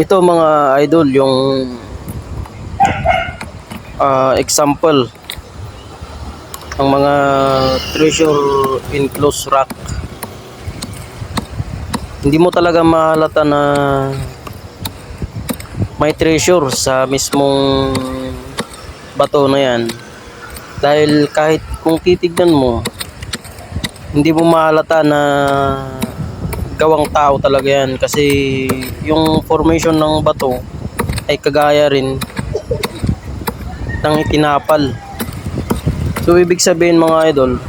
Ito mga idol, yung ah, example ng mga treasure enclosed rock. Hindi mo talaga mahalata na may treasure sa mismong bato na yan. Dahil kahit kung titignan mo, hindi mo mahalata na gawang tao talaga yan kasi yung formation ng bato ay kagaya rin ng itinapal. So ibig sabihin mga idol,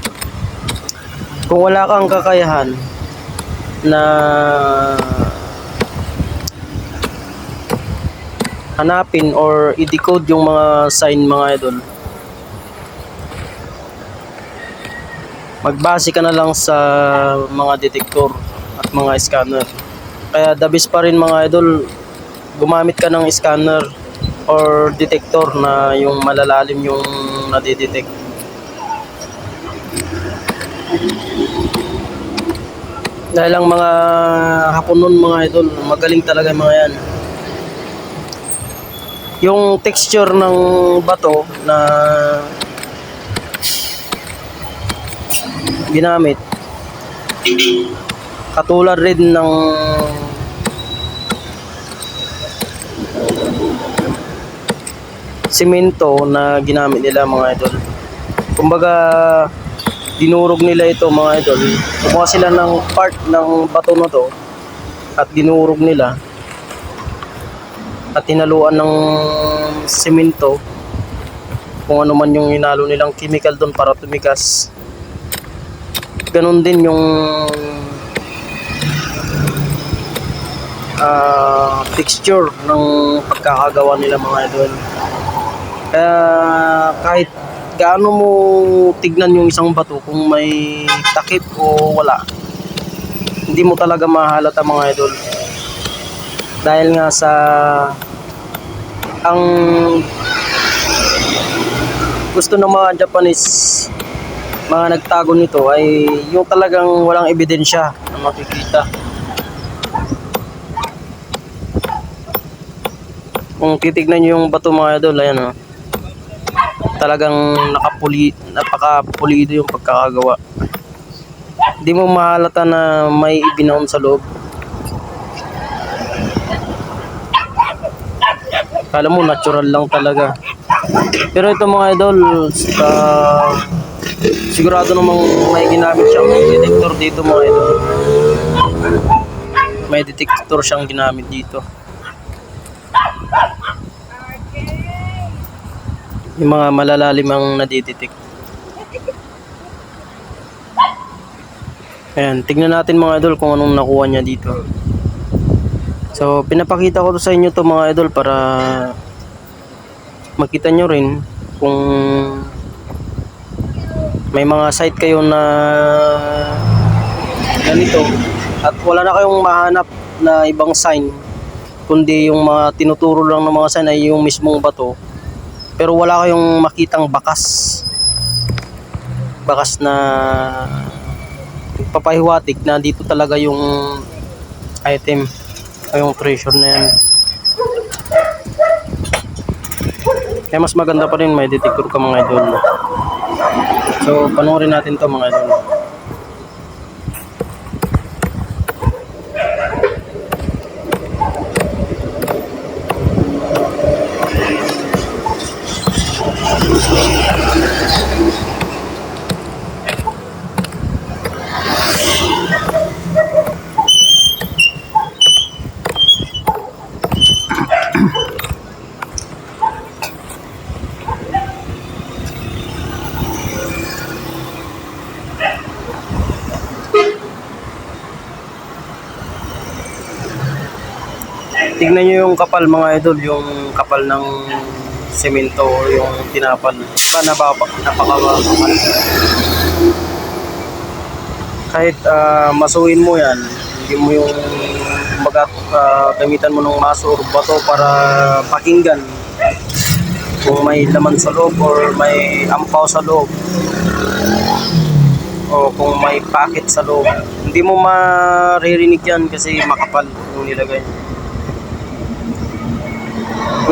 kung wala kang kakayahan na hanapin or i-decode yung mga sign mga idol, magbase ka na lang sa mga detektor mga scanner. Kaya the best pa rin mga idol, gumamit ka ng scanner or detector na yung malalalim yung nadidetect. Dahil ang mga hapon nun mga idol, magaling talaga mga yan. Yung texture ng bato na ginamit katulad rin ng simento na ginamit nila mga idol. Kumbaga dinurog nila ito mga idol. Kumuha sila ng part ng bato na to at dinurog nila at hinaluan ng simento kung ano man yung hinalo nilang chemical doon para tumigas ganun din yung ah, texture ng pagkakagawa nila mga idol. Kaya kahit gaano mo tignan yung isang bato kung may takip o wala, hindi mo talaga mahalata mga idol. Dahil nga sa ang gusto ng mga Japanese mga nagtago nito ay yung talagang walang ebidensya na makikita. Kung titignan nyo yung bato mga idol, ayan o. Talagang nakapuli, napakapulido yung pagkakagawa. Hindi mo mahalata na may ibinaon sa loob. Kala mo natural lang talaga. Pero ito mga idol, sa sigurado namang may ginamit siyang detector dito mga idol. May detector siyang ginamit dito. Yung mga malalalim ang nadidetect. Ayan, tignan natin mga idol kung anong nakuha niya dito. So, pinapakita ko to sa inyo to mga idol para makita nyo rin kung may mga site kayo na ganito at wala na kayong mahanap na ibang sign kundi yung mga tinuturo lang ng mga sign ay yung mismong bato. Pero wala kayong makitang bakas. Bakas na papahiwatig na dito talaga yung item o yung treasure na yan. Kaya mas maganda pa rin may detector ka mga idol. So, panoorin natin to mga idol. Tingnan nyo yung kapal mga idol, yung kapal ng semento o yung tinapal. Diba napaka, napakakapal. Kahit ah, masuhin mo yan, hindi mo yung baga, gamitan mo ng maso or bato para pakinggan kung may laman sa loob or may ampaw sa loob o kung may packet sa loob hindi mo maririnig yan kasi makapal yung nilagay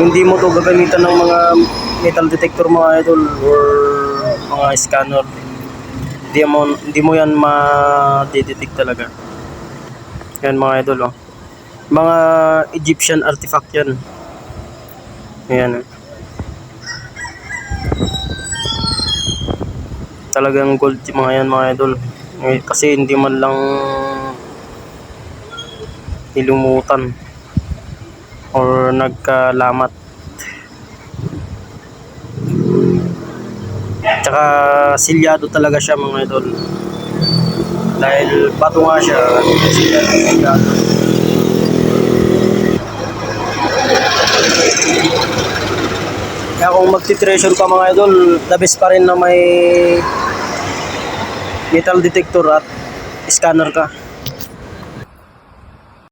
Hindi mo to gagamitan ng mga metal detector mga idol or mga scanner, hindi mo, hindi mo yan ma-detect talaga. Yan mga idol oh. Mga Egyptian artifact yan. Ayan. oh. Talagang gold yung mga yan mga idol. Eh, Kasi hindi man lang nilumutan or nagkalamat. Tsaka silyado talaga siya mga idol. Dahil bato nga siya, silyado silyado. Kaya kung magtitreasure ka mga idol, the best pa rin na may metal detector at scanner ka.